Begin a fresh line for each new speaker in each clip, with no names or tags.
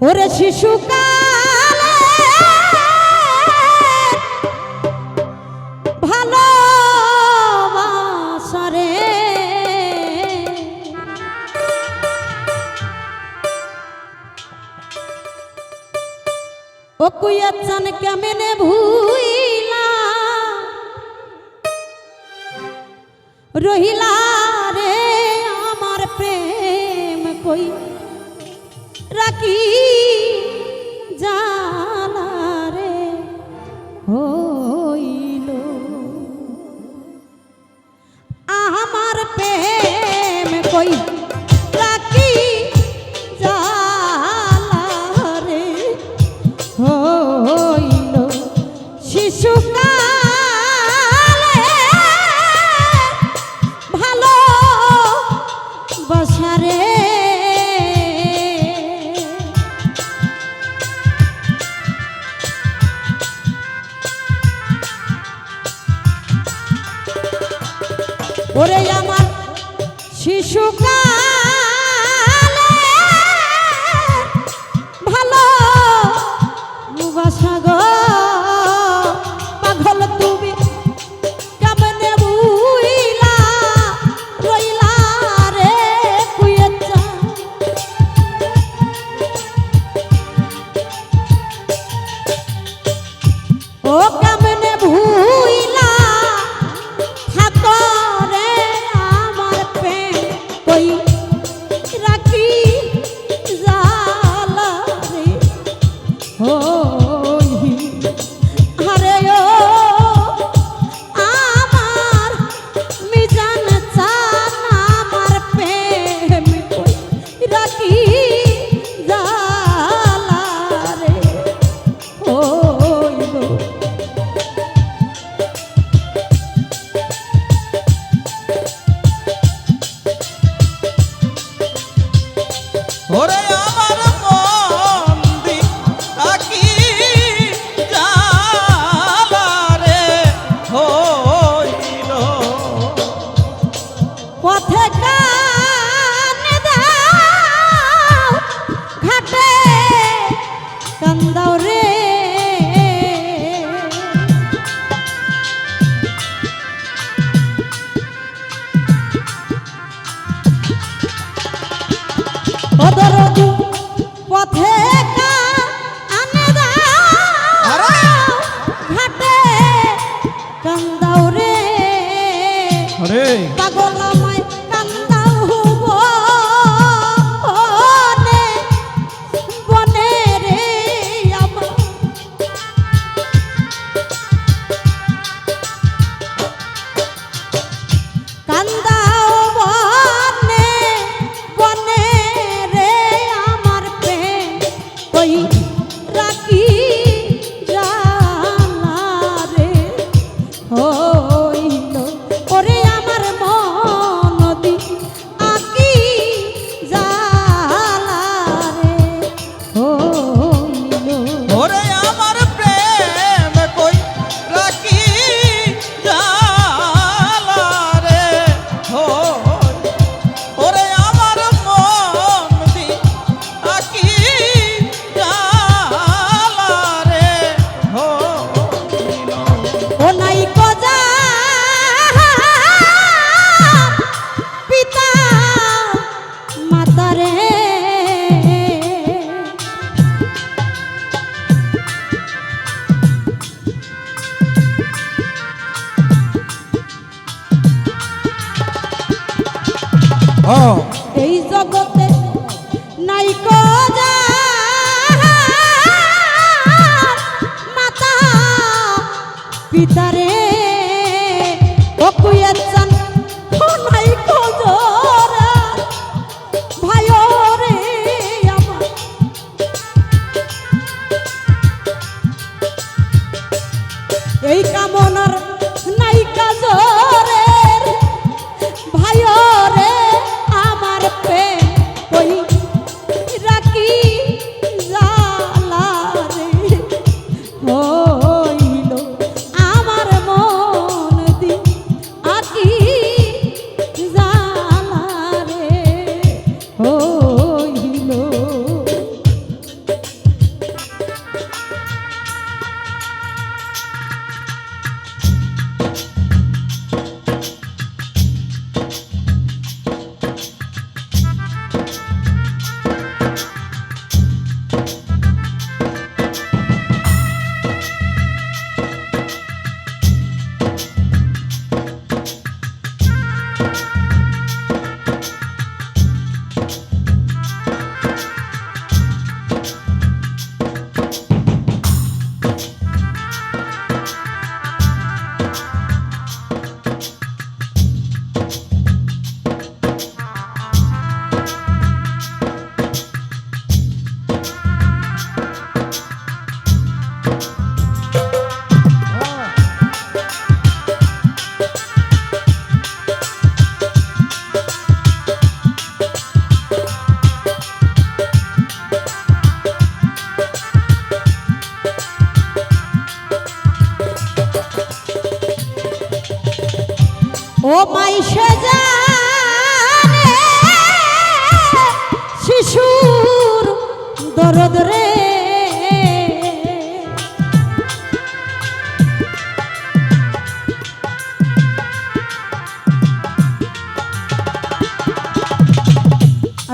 ওরে শিশু ভালো কেমনে ভুইলা? রহিলা রে আমার প্রেম কই পিতারে মাই সে শিশুর দরদ রে।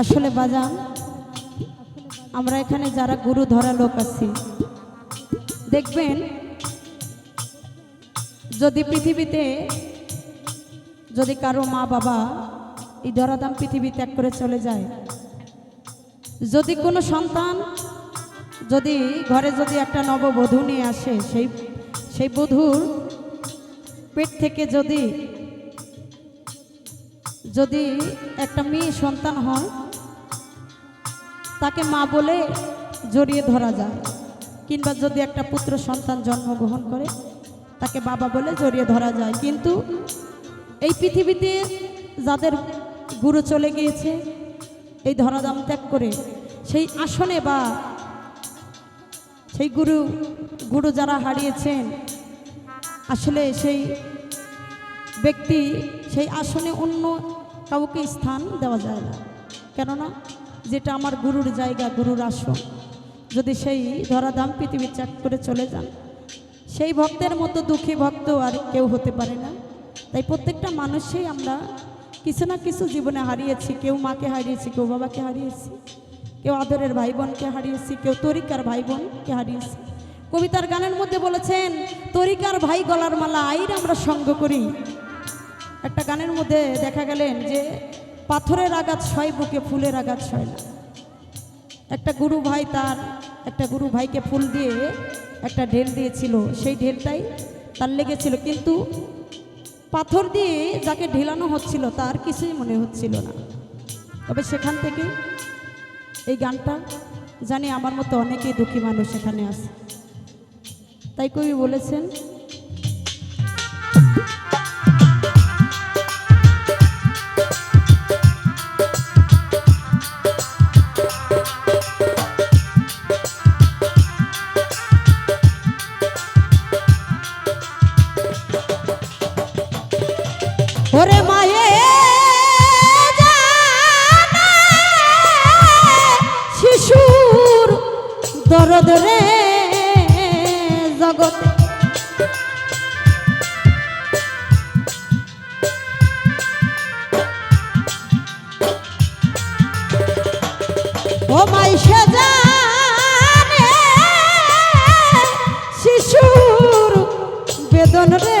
আসলে বাজান, আমরা এখানে যারা গুরু ধরা লোক আছি, দেখবেন যদি পৃথিবীতে যদি কারও মা বাবা এই ধরাধাম পৃথিবী ত্যাগ করে চলে যায়, যদি কোনো সন্তান যদি ঘরে যদি একটা নববধূ নিয়ে আসে, সেই সেই বধূর পেট থেকে যদি যদি একটা মেয়ে সন্তান হয়, তাকে মা বলে জড়িয়ে ধরা যায়, কিংবা যদি একটা পুত্র সন্তান জন্মগ্রহণ করে, তাকে বাবা বলে জড়িয়ে ধরা যায়। কিন্তু এই পৃথিবীতে যাদের গুরু চলে গিয়েছে, এই ধরাধাম ত্যাগ করে সেই আসনে বা সেই গুরু গুরু যারা হারিয়েছেন, আসলে সেই ব্যক্তি, সেই আসনে অন্য কাউকে স্থান দেওয়া যায় না। কেননা যেটা আমার গুরুর জায়গা, গুরুর আসন, যদি সেই ধরাধাম পৃথিবী ত্যাগ করে চলে যান, সেই ভক্তের মতো দুঃখী ভক্ত আর কেউ হতে পারে না। তাই প্রত্যেকটা মানুষই আমরা কিছু না কিছু জীবনে হারিয়েছি। কেউ মাকে হারিয়েছি, কেউ বাবাকে হারিয়েছি, কেউ আদরের ভাই বোনকে হারিয়েছি, কেউ তরিকার ভাই বোনকে হারিয়েছি। কবিতার গানের মধ্যে বলেছেন, তরিকার ভাই গলার মালা আইর আমরা সঙ্গ করি। একটা গানের মধ্যে দেখা গেলেন যে পাথরের আঘাত ছয়, বুকে ফুলের আঘাত ছয় না। একটা গুরু ভাই তার একটা গুরু ভাইকে ফুল দিয়ে একটা ঢেল দিয়েছিল। সেই ঢেলটাই তার লেগেছিল। কিন্তু পাথর দিয়ে যাকে ঢেলানো হচ্ছিল, তার কিছুই মনে হচ্ছিল না। তবে সেখান থেকে এই গানটা জানি আমার মতো অনেকেই দুঃখী মানুষ এখানে আছে। তাই কবি বলেছেন শিশুর বেদন রে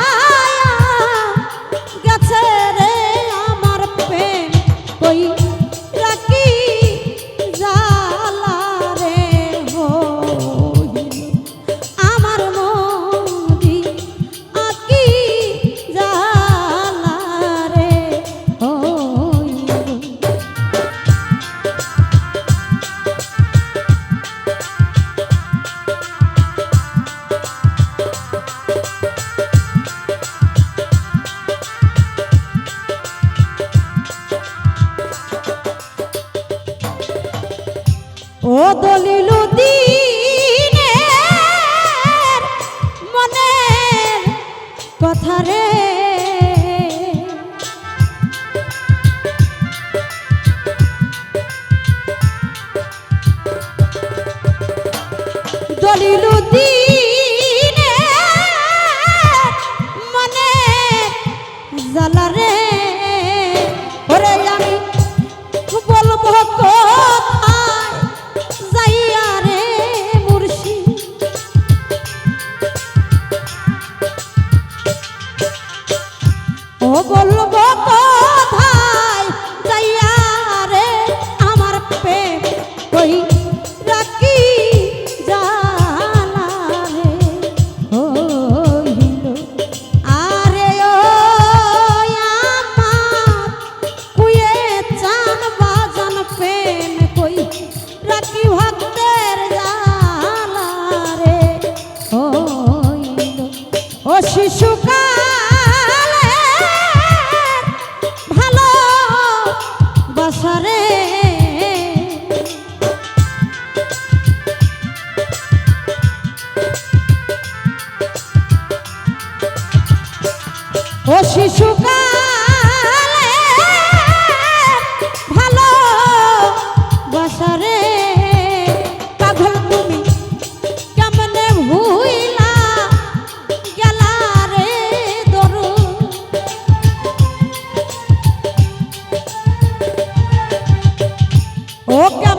Ô,